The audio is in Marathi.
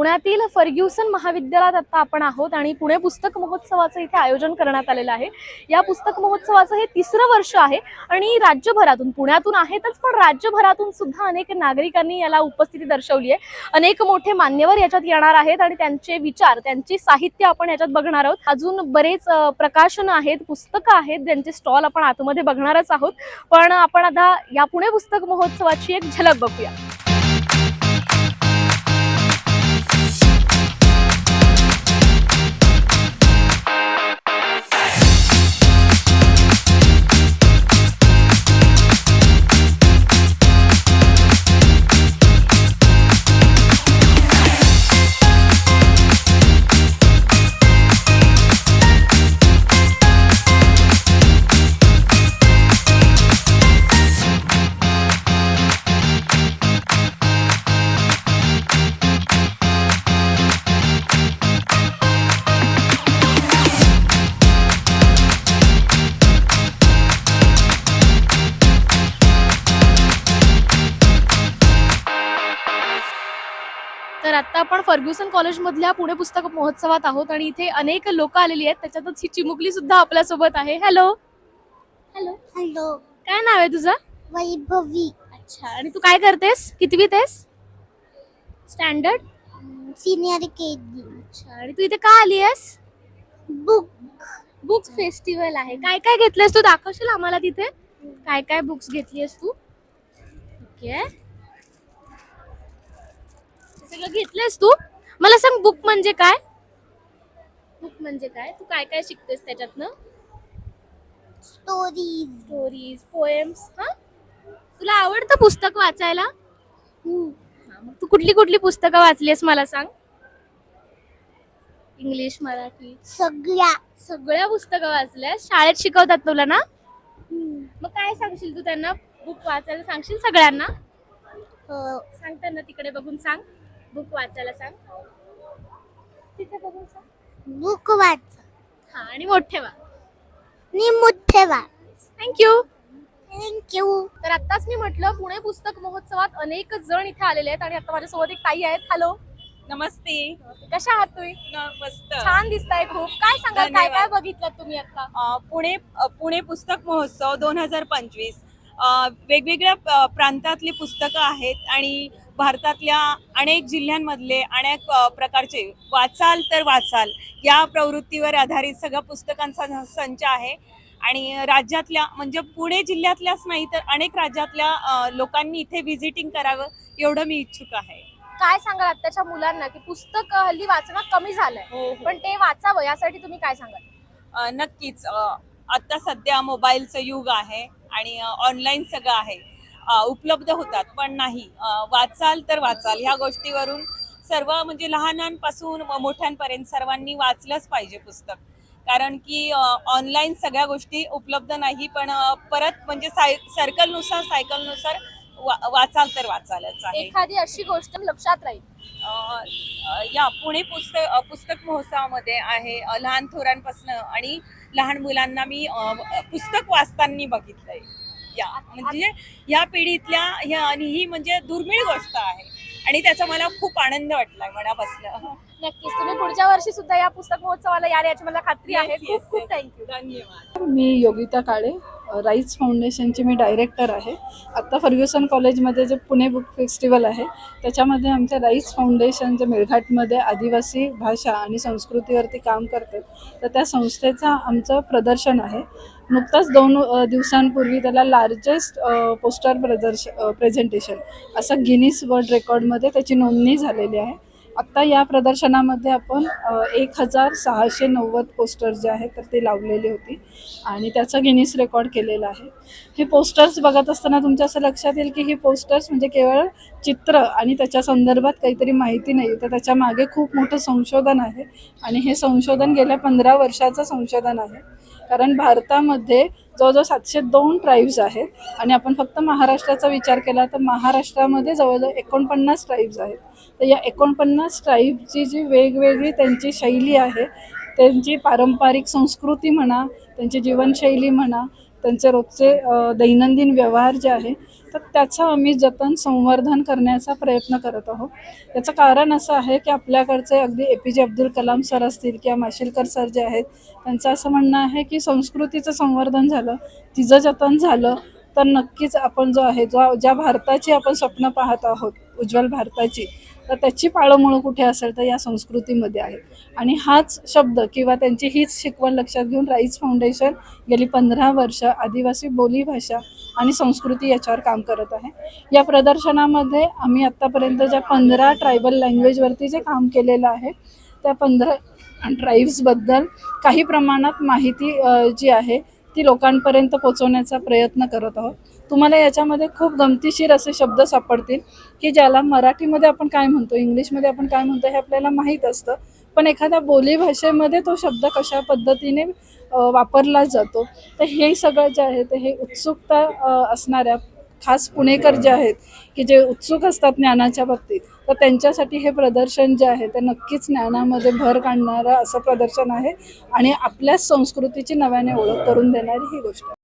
पुण्यातील फर्ग्युसन महाविद्यालयात आता आपण आहोत आणि पुणे पुस्तक महोत्सवाचं इथे आयोजन करण्यात आलेलं आहे. या पुस्तक महोत्सवाचं हे तिसरं वर्ष आहे आणि राज्यभरातून पुण्यातून आहेतच पण राज्यभरातून सुद्धा अनेक नागरिकांनी याला उपस्थिती दर्शवली आहे. अनेक मोठे मान्यवर याच्यात येणार आहेत आणि त्यांचे विचार त्यांची साहित्य आपण याच्यात बघणार आहोत. अजून बरेच प्रकाशन प्रकाशनं आहेत पुस्तकं आहेत ज्यांचे स्टॉल आपण आतमध्ये बघणारच आहोत. पण आपण आता या पुणे पुस्तक महोत्सवाची एक झलक बघूया. तर आता आपण फर्ग्युसन कॉलेजमधल्या पुणे पुस्तक महोत्सवात आहोत आणि इथे अनेक लोक आलेली आहेत. त्याच्यातच ही चिमुकली सुद्धा आपल्यासोबत आहे. हॅलो हॅलो हॅलो काय नाव आहे तुझं? वैभवी. अच्छा. आणि तू काय करतेस? कितवीत आहेस? स्टँडर्ड सिनियर के अच्छा. आणि तू इथे का आली आहेस? बुक बुक फेस्टिवल आहे. काय काय घेतलंयस तू? दाखवशील आम्हाला तिथे? काय काय बुक्स घेतलीयस तू? ओके सगळं घेतलंयस तू? मला सांग बुक म्हणजे काय? बुक म्हणजे काय? तू काय काय शिकतेस त्याच्यातनं? स्टोरीज स्टोरीज पोएम्स हा? तुला आवडतं पुस्तक वाचायला? हा, मग तू कुठली कुठली पुस्तकं वाचलीस मला सांग? इंग्लिश मराठी. सगळ्या. सगळ्या पुस्तकं वाचल्यास शाळेत शिकवतात तुला ना? हम्म. मग काय सांगशील तू त्यांना? बुक वाचायला सांगशील सगळ्यांना? हो. सांग त्यांना तिकडे बघून सांग. बुक वाचायला सांग. तिथे बघून सांग. बुक वाच. हा आणि मोठे वा नि मोठे वाच थँक्यू थँक्यू तर आत्ताच मी म्हटलं पुणे पुस्तक महोत्सवात अनेक जण इथे आलेले आहेत आणि आता माझ्यासोबत एक ताई आहेत. हॅलो नमस्ते. कशा आहात तुम्ही? न- मस्त. छान दिसताय खूप. काय सांगाल? काय काय. बघितलं तुम्ही आता? अ, पुणे अ, पुणे पुस्तक महोत्सव दोन हजार पंचवीस. वेगवेगळ्या अ, प्रांतातली पुस्तकं आहेत आणि भारतातल्या अनेक जिल्ह्यांमधले अनेक प्रकारचे वाचाल तर वाचाल या प्रवृत्तीवर आधारित सगळ्या पुस्तकांचा संच आहे. आणि राज्यातल्या म्हणजे पुणे जिल्ह्यातल्याच नाही तर अनेक राज्यातल्या लोकांनी इथे व्हिजिटिंग करावं एवढं मी इच्छुक आहे. काय सांगाल आत्ताच्या मुलांना की पुस्तक हल्ली वाचणं कमी झालंय पण ते वाचावं यासाठी तुम्ही काय सांगाल? नक्कीच अ, आता सध्या मोबाईलचं युग आहे आणि ऑनलाईन सगळं आहे. उपलब्ध होतात पण नाही. वाचाल तर वाचाल. ह्या गोष्टीवरून सर्व म्हणजे लहानांपासून मोठ्यांपर्यंत सर्वांनी वाचलंच पाहिजे पुस्तक. कारण की ऑनलाईन सगळ्या गोष्टी उपलब्ध नाही पण परत म्हणजे साय सर्कलनुसार सायकलनुसार वा- वाचाल तर वाचालच आहे. एखादी अशी गोष्ट लक्षात राहील. या पुणे पुस्तक पुस्तक महोत्सवामध्ये आहे लहान थोरांपासून आणि लहान मुलांना मी पुस्तक वाचताना बघितलंय. या. म्हणजे या पिढीतल्या ह्या आणि ही म्हणजे दुर्मिळ गोष्ट आहे. आणि त्याचा मला खूप आनंद वाटलाय मनापासून. नक्कीच. तुम्ही पुढच्या वर्षी सुद्धा या पुस्तक महोत्सवाला याल याची मला खात्री आहे. खूप खूप. थँक्यू धन्यवाद. मी योगिता काळे राईट्स फाउंडेशनची मी डायरेक्टर आहे. आत्ता फर्ग्युसन कॉलेजमध्ये जे पुणे बुक फेस्टिवल आहे त्याच्यामध्ये आमच्या राईट्स फाउंडेशन जे मेळघाटमध्ये आदिवासी भाषा आणि संस्कृतीवरती काम करते तर त्या संस्थेचं आमचं प्रदर्शन आहे. नुकताच दोन दिवसांपूर्वी त्याला लार्जेस्ट पोस्टर प्रदर्श प्रेझेंटेशन असं गिनीस वर्ल्ड रेकॉर्डमध्ये त्याची नोंदणी झालेली आहे. आत्ता या प्रदर्शनामध्ये आपण एक हजार सहाशे नव्वद पोस्टर जे आहेत तर ते लावलेली होती आणि त्याचा गिनीस रेकॉर्ड केलेला आहे. हे पोस्टर्स बघत असताना तुमच्या असं लक्षात येईल की हे पोस्टर्स म्हणजे केवळ चित्र आणि त्याच्या संदर्भात काहीतरी माहिती नाही तर त्याच्यामागे खूप मोठं संशोधन आहे आणि हे संशोधन गेल्या पंधरा वर्षाचं संशोधन आहे. कारण भारतामध्ये जवळजवळ सातशे दोन ट्राईब्स आहेत आणि आपण फक्त महाराष्ट्राचा विचार केला तर महाराष्ट्रामध्ये जवळजवळ एकोणपन्नास ट्राईब्स आहेत. तर या एकोणपन्नास ट्राईबची जी वेगवेगळी त्यांची शैली आहे त्यांची पारंपरिक संस्कृती म्हणा त्यांची जीवनशैली म्हणा त्यांचे रोजचे दैनंदिन व्यवहार जे आहे तर त्याचं आम्ही जतन संवर्धन करण्याचा प्रयत्न करत आहोत. याचं कारण असं आहे की आपल्याकडचे अगदी ए पी जे अब्दुल कलाम सर असतील किंवा माशेलकर सर जे आहेत त्यांचं असं म्हणणं आहे की संस्कृतीचं संवर्धन झालं तिचं जतन झालं तर नक्कीच आपण जो आहे जो ज्या भारताची आपण स्वप्न पाहत आहोत उज्ज्वल भारताची तर त्याची पाळंमुळं कुठे असेल तर या संस्कृतीमध्ये आहे. आणि हाच शब्द किंवा त्यांची हीच शिकवण लक्षात घेऊन राईस फाउंडेशन गेली पंधरा वर्ष आदिवासी बोलीभाषा आणि संस्कृती याच्यावर काम करत आहे. या प्रदर्शनामध्ये आम्ही आत्तापर्यंत ज्या पंधरा ट्रायबल लँग्वेजवरती जे काम केलेलं आहे त्या पंधरा ट्राईब्सबद्दल काही प्रमाणात माहिती जी आहे ती लोकांपर्यंत पोचवण्याचा प्रयत्न करत आहोत. तुम्हाला याच्यामध्ये खूप गमतीशीर असे शब्द सापडतील की ज्याला मराठीमध्ये आपण काय म्हणतो इंग्लिशमध्ये आपण काय म्हणतो हे आपल्याला माहीत असतं. पण एखाद्या बोलीभाषेमध्ये तो शब्द कशा पद्धतीने वापरला जातो तर हे सगळं जे आहे ते हे उत्सुकता असणाऱ्या खास पुणेकर जे आहेत की जे उत्सुक असतात ज्ञानाच्या बाबतीत तर त्यांच्यासाठी हे प्रदर्शन जे आहे ते नक्कीच ज्ञानामध्ये भर काढणारं असं प्रदर्शन आहे आणि आपल्याच संस्कृतीची नव्याने ओळख करून देणारी ही गोष्ट